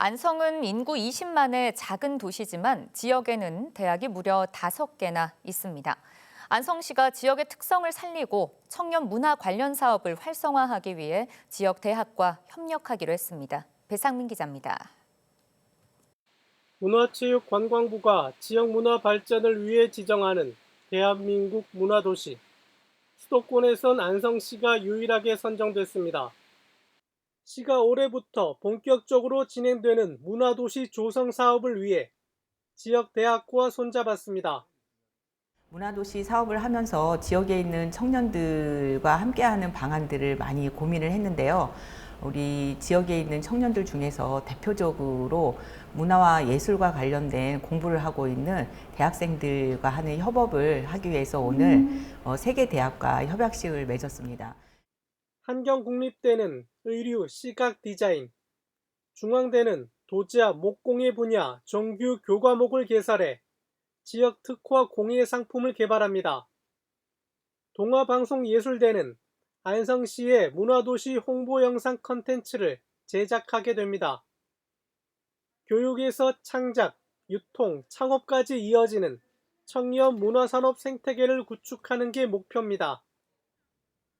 안성은 인구 20만의 작은 도시지만 지역에는 대학이 무려 5개나 있습니다. 안성시가 지역의 특성을 살리고 청년 문화 관련 사업을 활성화하기 위해 지역 대학과 협력하기로 했습니다. 배상민 기자입니다. 문화체육관광부가 지역 문화 발전을 위해 지정하는 대한민국 문화도시. 수도권에선 안성시가 유일하게 선정됐습니다. 시가 올해부터 본격적으로 진행되는 문화도시 조성 사업을 위해 지역 대학과 손잡았습니다. 문화도시 사업을 하면서 지역에 있는 청년들과 함께하는 방안들을 많이 고민을 했는데요. 우리 지역에 있는 청년들 중에서 대표적으로 문화와 예술과 관련된 공부를 하고 있는 대학생들과 하는 협업을 하기 위해서 오늘 어, 세계 대학과 협약식을 맺었습니다. 한경국립대는 의류, 시각 디자인, 중앙대는 도자, 목공예 분야 정규 교과목을 개설해 지역 특화 공예 상품을 개발합니다. 동아방송예술대는 안성시의 문화도시 홍보 영상 컨텐츠를 제작하게 됩니다. 교육에서 창작, 유통, 창업까지 이어지는 청년 문화산업 생태계를 구축하는 게 목표입니다.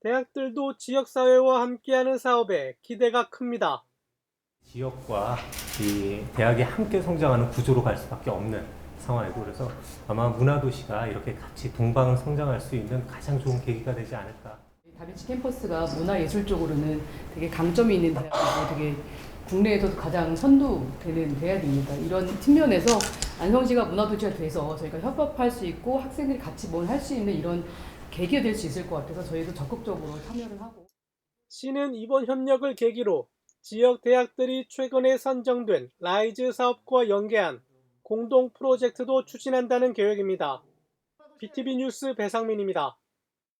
대학들도 지역사회와 함께하는 사업에 기대가 큽니다. 지역과 이 대학이 함께 성장하는 구조로 갈 수밖에 없는 상황이고 그래서 아마 문화도시가 이렇게 같이 동방을 성장할 수 있는 가장 좋은 계기가 되지 않을까. 다비치 캠퍼스가 문화예술 쪽으로는 되게 강점이 있는 대학이고 되게 국내에서도 가장 선두되는 대학입니다. 이런 측면에서 안성시가 문화도시가 돼서 저희가 협업할 수 있고 학생들이 같이 뭘 할 수 있는 이런 계기가 될 수 있을 것 같아서 저희도 적극적으로 참여를 하고 시는 이번 협력을 계기로 지역 대학들이 최근에 선정된 라이즈 사업과 연계한 공동 프로젝트도 추진한다는 계획입니다. BTV 뉴스 배상민입니다.